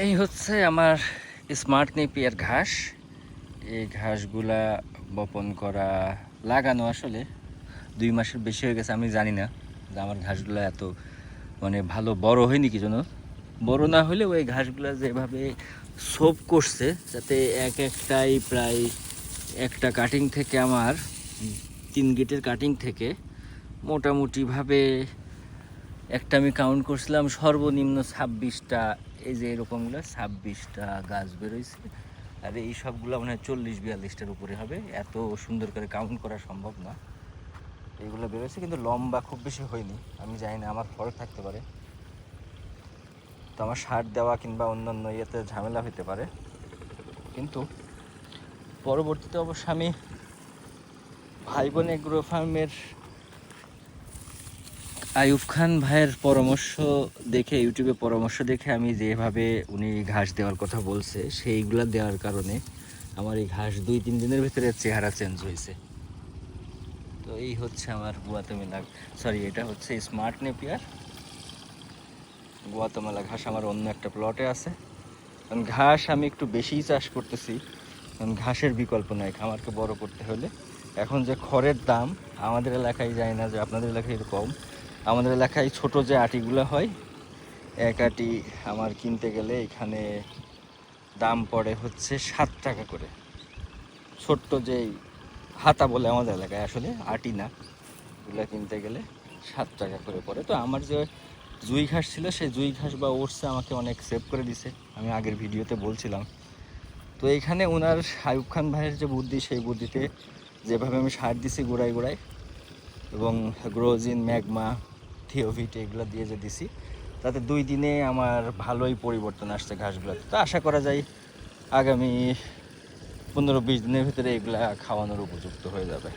এই হচ্ছে আমার স্মার্ট নেপিয়ার ঘাস। এই ঘাসগুলা বপন করা, লাগানো আসলে দুই মাসের বেশি হয়ে গেছে, আমি জানি না যে আমার ঘাসগুলো এত মানে ভালো বড় হয়নি কি জন্য বড় না হলে ওই ঘাসগুলো যেভাবে সোপ করছে, যাতে এক একটাই প্রায় একটা কাটিং থেকে আমার, তিন গেটের কাটিং থেকে মোটামুটিভাবে একটা আমি কাউন্ট করছিলাম, সর্বনিম্ন ছাব্বিশটা, এই যে এরকমগুলো, ছাব্বিশটা গাছ বেরোইছে। আর এই সবগুলো মনে হয় চল্লিশ বিয়াল্লিশটার উপরে হবে। এত সুন্দর করে কাউন্ট করা সম্ভব না। এইগুলো বেরোচ্ছে কিন্তু লম্বা খুব বেশি হয়নি। আমি জানি না, আমার ফল থাকতে পারে। তো আমার সার দেওয়া কিংবা অন্যান্য ইয়েতে ঝামেলা হতে পারে। কিন্তু পরবর্তীতে অবশ্য আমি ভাই বোন এগ্রো ফার্মের আয়ুব খান ভাইয়ের পরামর্শ দেখে, ইউটিউবে পরামর্শ দেখে আমি যেভাবে উনি ঘাস দেওয়ার কথা বলছে, সেইগুলা দেওয়ার কারণে আমার এই ঘাস দুই, তিন দিনের ভিতরে চেহারা চেঞ্জ হয়েছে। তো এই হচ্ছে আমার গুয়াতেমেলা সরি এটা হচ্ছে স্মার্ট নেপিয়ার গুয়াতেমেলা ঘাস আমার অন্য একটা প্লটে আছে। কারণ ঘাস আমি একটু বেশিই চাষ করতেছি, কারণ ঘাসের বিকল্প নাই, খামারকে বড় করতে হলে। এখন যে খড়ের দাম আমাদের এলাকায় যায় না, যে আপনাদের এলাকায় এরকম আমাদের এলাকায় ছোট যে আটিগুলো হয়, এক আটি আমার কিনতে গেলে এখানে দাম পড়ে হচ্ছে সাত টাকা করে। ছোট্ট যেই হাতা বলে আমাদের এলাকায় আসলে, আটি না, এগুলো কিনতে গেলে সাত টাকা করে পড়ে। তো আমার যে জুই ঘাস ছিল, সেই জুই ঘাস বা ওটসে আমাকে অনেক সেভ করে দিছে। আমি আগের ভিডিওতে বলছিলাম। তো এইখানে ওনার আয়ুব খান ভাইয়ের যে বুদ্ধি, সেই বুদ্ধিতে যেভাবে আমি সার দিছি গোড়ায় গোড়ায় এবং গ্রোজিন ম্যাগমা থিওভিট এগুলো দিয়ে যে দিছি, তাতে দুই দিনে আমার ভালোই পরিবর্তন আসছে ঘাসগুলোতে তো আশা করা যায় আগামী পনেরো বিশ দিনের ভিতরে এগুলা খাওয়ানোর উপযুক্ত হয়ে যাবে।